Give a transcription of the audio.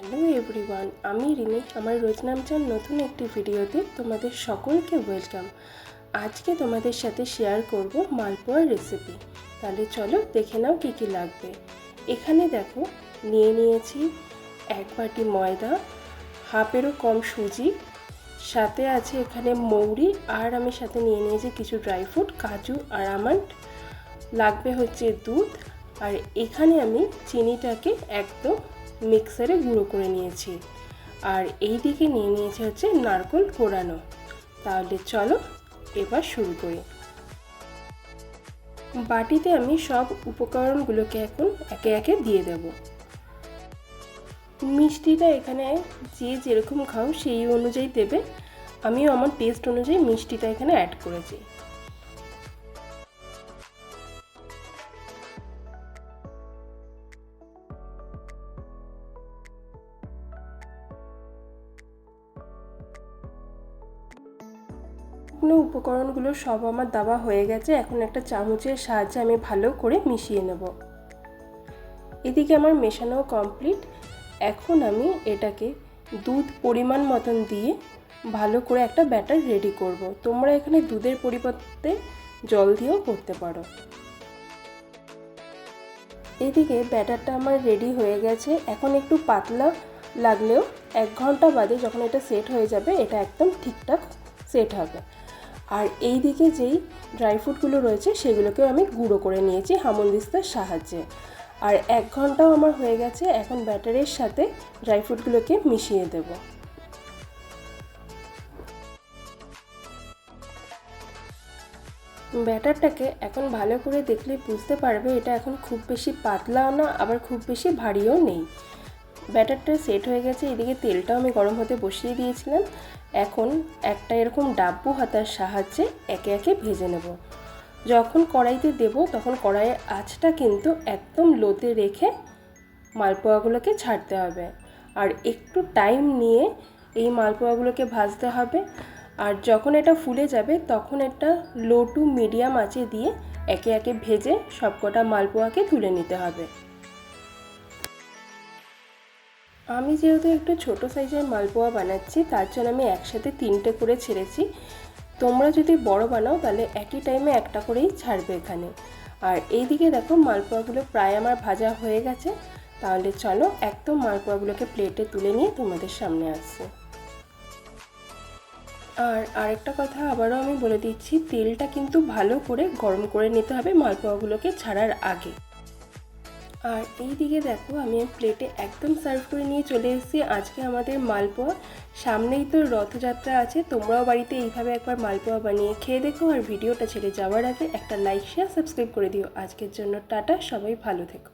Hello everyone আমি রিমি, আমার রোজ রোজনামচার নতুন একটি ভিডিওতে তোমাদের সকলকে ওয়েলকাম আজকে তোমাদের সাথে শেয়ার করব মালপোয়ার রেসিপি তাহলে চলো দেখে নাও কী কী লাগবে। এখানে দেখো, নিয়ে নিয়েছি এক বাটি ময়দা, হাফেরও কম সুজি, সাথে আছে এখানে মৌরি, আর আমি সাথে নিয়ে নিয়েছি কিছু ড্রাই ফ্রুট কাজু আর আমন্ড লাগবে হচ্ছে দুধ, আর এখানে আমি চিনিটাকে একদম মিক্সারে গুঁড়ো করে নিয়েছি। আর এই দিকে নিয়ে নিয়েছি হচ্ছে নারকোল কোড়ানো তাহলে চলো এবার শুরু করি। বাটিতে আমি সব উপকরণগুলোকে এখন একে একে দিয়ে দেব। মিষ্টিটা এখানে যে যেরকম খাও সেই অনুযায়ী দেবে। আমিও আমার টেস্ট অনুযায়ী মিষ্টিটা এখানে অ্যাড করেছি। শুকনো উপকরণগুলো সব আমার দেওয়া হয়ে গেছে। এখন একটা চামচের সাহায্যে আমি ভালো করে মিশিয়ে নেব। এদিকে আমার মেশানো কমপ্লিট এখন আমি এটাকে দুধ পরিমাণ মতন দিয়ে ভালো করে একটা ব্যাটার রেডি করব। তোমরা এখানে দুধের পরিবর্তে জল দিয়েও করতে পারো। এদিকে ব্যাটারটা আমার রেডি হয়ে গেছে। এখন একটু পাতলা লাগলেও এক ঘণ্টা বাদে যখন এটা সেট হয়ে যাবে, এটা একদম ঠিকঠাক সেট হবে। আর এই দিকে যেই ড্রাই ফ্রুটগুলো রয়েছে, সেগুলোকেও আমি গুঁড়ো করে নিয়েছি হামন্দিস্তার সাহায্যে। আর এক ঘন্টাও আমার হয়ে গেছে, এখন ব্যাটারের সাথে ড্রাই ফ্রুটগুলোকে মিশিয়ে দেব। ব্যাটারটাকে এখন ভালো করে দেখলে বুঝতে পারবে, এটা এখন খুব বেশি পাতলাও না, আবার খুব বেশি ভারীও নেই। ব্যাটারটা সেট হয়ে গেছে, এদিকে তেলটাও আমি গরম হতে বসিয়ে দিয়েছিলাম। এখন একটা এরকম ডাব্বু হাতার সাহায্যে একে একে ভেজে নেব। যখন কড়াইতে দেব, তখন কড়াইয়ের আঁচটা কিন্তু একদম লোতে রেখে মালপোয়াগুলোকে ছাড়তে হবে। আর একটু টাইম নিয়ে এই মালপোয়াগুলোকে ভাজতে হবে। আর যখন এটা ফুলে যাবে, তখন এটা লো টু মিডিয়াম আঁচে দিয়ে একে একে ভেজে সবকটা মালপোয়াকে তুলে নিতে হবে। আমি যেহেতু একটু ছোট সাইজের মালপোয়া বানাচ্ছি, তার জন্য আমি একসাথে তিনটে করে ছেড়েছি। তোমরা যদি বড় বানাও, তাহলে একই টাইমে একটা করেই ছাড়বে এখানে। আর এই দিকে দেখো, মালপোয়াগুলো প্রায় আমার ভাজা হয়ে গেছে। তাহলে চলো, একদম মালপোয়াগুলোকে প্লেটে তুলে নিয়ে তোমাদের সামনে আসছে। আর আরেকটা কথা আবারও আমি বলে দিচ্ছি, তেলটা কিন্তু ভালো করে গরম করে নিতে হবে মালপোয়াগুলোকে ছাড়ার আগে। আর এই দিকে দেখো, আমি প্লেটে একদম সার্ভ করে নিয়ে চলে এসেছি। আজকে আমাদের মালপোয়া। সামনেই তো রথযাত্রা আছে, তোমরাও বাড়িতে এইভাবে একবার মালপোয়া বানিয়ে খেয়ে দেখো আর ভিডিওটা ছেড়ে যাওয়ার আগে একটা লাইক শেয়ার সাবস্ক্রাইব করে দিও। আজকের জন্য টাটা, সবাই ভালো থেকো।